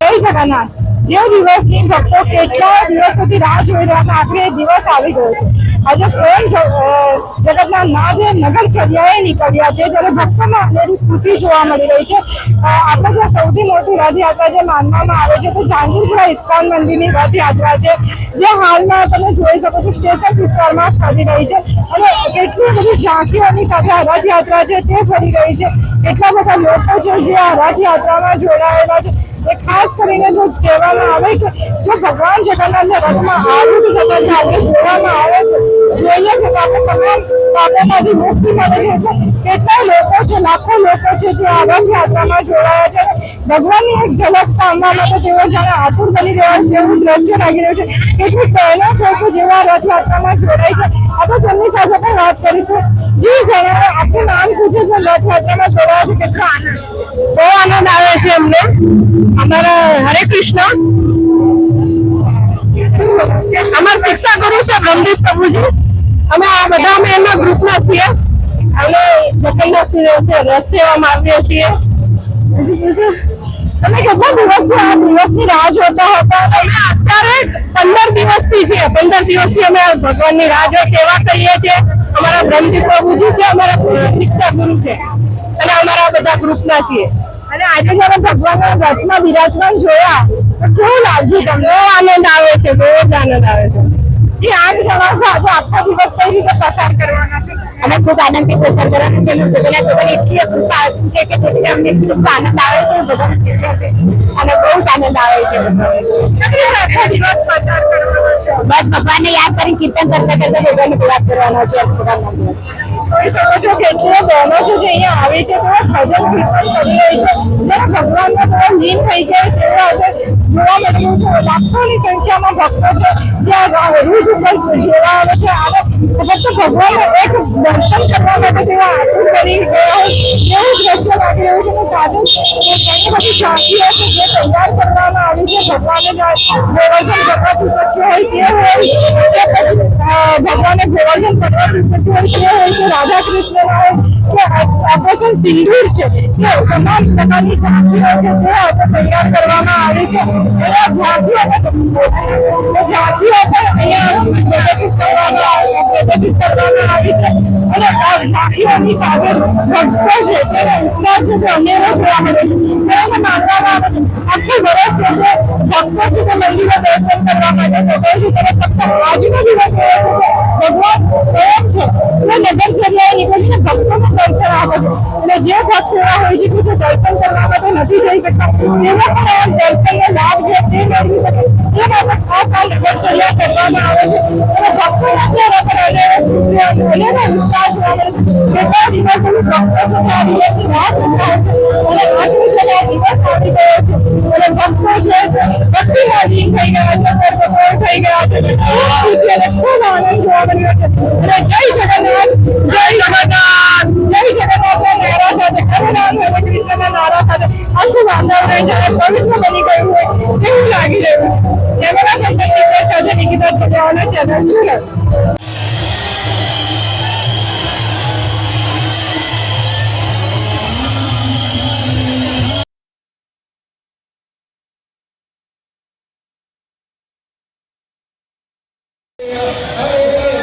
જય જગન્નાથ. જે દિવસની ભક્તો કેટલા દિવસોથી રાહ જોઈ રહ્યા હતા, આખરે દિવસ આવી ગયો છે. આજે સ્વયં જગતના ના જે નગરચર્યાએ નીકળ્યા છે. ત્યારે ભક્તોમાં અનેરી ખુશી જોવા મળી રહી છે. આપણે ત્યાં સૌથી મોટી રથયાત્રા જે માનવામાં આવે છે તો જાંગીરપુરા ઇસ્કોન મંદિરની રથયાત્રા છે. જે હાલમાં તમે જોઈ શકો છો, સ્ટેશન વિસ્તારમાં ફરી રહી છે. અને કેટલી બધી ઝાંકીઓની સાથે આ રથયાત્રા છે તે ફરી રહી છે. કેટલા બધા લોકો છે જે આ રથયાત્રામાં જોડાયેલા છે. એ ખાસ કરીને જો કહેવામાં આવે કે જો ભગવાન જગન્નાથના રથમાં આરતી થતા છે જોવામાં આવે છે જોઈએ છે કે આપણે પાપોમાંથી મુક્તિ મળે છે. કેટલા લોકો છે, લાખો લોકો છે જે આ રથયાત્રામાં જોડાયા છે. ભગવાનની એક ઝલક પામવા માટે તેઓ જાણે આતુર બની રહ્યા તેવું દ્રશ્ય લાગી રહ્યું છે. કેટલીક બહેનો છે કે જેવા રથયાત્રામાં જોડાય છે. આપણે તેમની સાથે પણ વાત કરીશું. જી, જણાવો, આપનું નામ શું છે? રથયાત્રામાં જોડાયા છે, કેટલો આનંદ. બહુ આનંદ આવે છે અમને. અમારા હરે કૃષ્ણ. શિક્ષા ગુરુ છે બ્રહ્મદીપ પ્રભુજી. અમે આ બધા અમે એમના ગ્રુપના છીએ. અમે જગન્નાથ રથ સેવામાં આવીએ છીએ. તમે કેટલા દિવસથી આ દિવસની રાહ જોતા હતા? અમે અત્યારે પંદર દિવસથી છે પંદર દિવસથી અમે ભગવાનની રાહ સેવા કરીએ છીએ. અમારા બ્રહ્મદીપ પ્રભુજી છે, અમારા શિક્ષા ગુરુ છે. અને અમારા બધા ગ્રુપના છીએ. અને આજે જયારે ભગવાનના રથમાં બિરાજમાન જોયા, તો કેવું લાગ્યું તમને? આનંદ આવે છે, બહુ જ આનંદ આવે છે. જી આમ જણાવશો આજે આખો દિવસ કઈ રીતે પસાર કરવાના છે? અમે ખૂબ આનંદથી પસાર કરવાના છે. અને જગન્નાથ ભગવાન એટલી કૃપા છે કે જેથી અમને ખૂબ આનંદ આવે છે ભગવાન છે અને બહુ જ આનંદ આવે છે. બસ ભગવાનને યાદ કરી કીર્તન કરતા કરતા ભગવાનને યાદ કરવાનો છે. શકો છો. કે બહેનો છે જે અહીંયા આવે છે તેઓ ભજન કીર્તન કરી રહી છે. ત્યારે ભગવાનમાં તેઓ લીન થઈ ગયા તેઓ આજે જોવા મળી રહ્યું છે લાખોની સંખ્યામાં ભક્તો છે. જે આ ઉપર જોવા ભગવાનને એક દર્શન કરવા માટે આતુર બની ગયા દ્રશ્ય લાગી રહ્યું છે અને ઘણી બધી ઝાંખીઓ છે જે તૈયાર કરવામાં આવી છે. ભગવાને ગોવર્ધન ઉચક્યો હોય તે ભગવાને ગોવર્ધન પર્વત ઉચક્યો હોય કે રાધા કૃષ્ણના હોય કે ઓપરેશન સિંદૂર છે. કે તમામ પ્રકારની ઝાંખીઓ છે તે આજે તૈયાર કરવામાં આવી છે. એવા ઝાંખીઓ ઝાંખીઓ પણ અહીંયા પ્રદર્શિત કરવામાં આવી પ્રદર્શિત કરવામાં આવી છે. અને આ ઝાંખીઓની સાથે ભક્તો છે તેનો ઉત્સાહ છે તે અનેરો જોવા મળે છે. તેઓને માનવામાં આવે છે. આખું વર્ષ છે ભક્તો છે તે મંદિરે દર્શન કરવા માટે છે. પરંતુ તેને ફક્ત આજનો દિવસ એવો છે. ભગવાન સ્વયં છે. તે નગરચર્યાએ નીકળે છે ને ભક્તોને દર્શન આપે છે. અને જે ભક્ત એવા હોય છે કે જે દર્શન કરવા માટે નથી જઈ શકતા તેઓ પણ આ દર્શનનો લાભ છે, તે મેળવી શકે. તે માટે ખાસ આ નગરચર્યા કરવામાં આવે છે. અને ભક્તોના ચહેરા પર અને અને ઉત્સાહ જોવા મળે છે. કેટલા દિવસોથી ભક્તો છે આ દિવસની રાહ જોતા છે અને છેલ્લે આ દિવસ આવી ગયો છે. અને ભક્તો છે તે ભક્તિમાં થઈ ગયા છે સર્વપોર થઈ ગયા છે. ખૂબ ખુશી અને ખૂબ આનંદ જોવા મળ્યો છે. અને જય જગન્નાથ જય જગન્નાથ, જય જગન્નાથના નારા સાથે, હરે રામ, હરે કૃષ્ણના નારા સાથે આખું વાતાવરણ જાણે પવિત્ર બની ગયું હોય એવું લાગી રહ્યું છે. કેમેરા પર્સન નિકેશ સાથે નિકિતા છોકરાઓનો ચેનલ સુરત Yeah.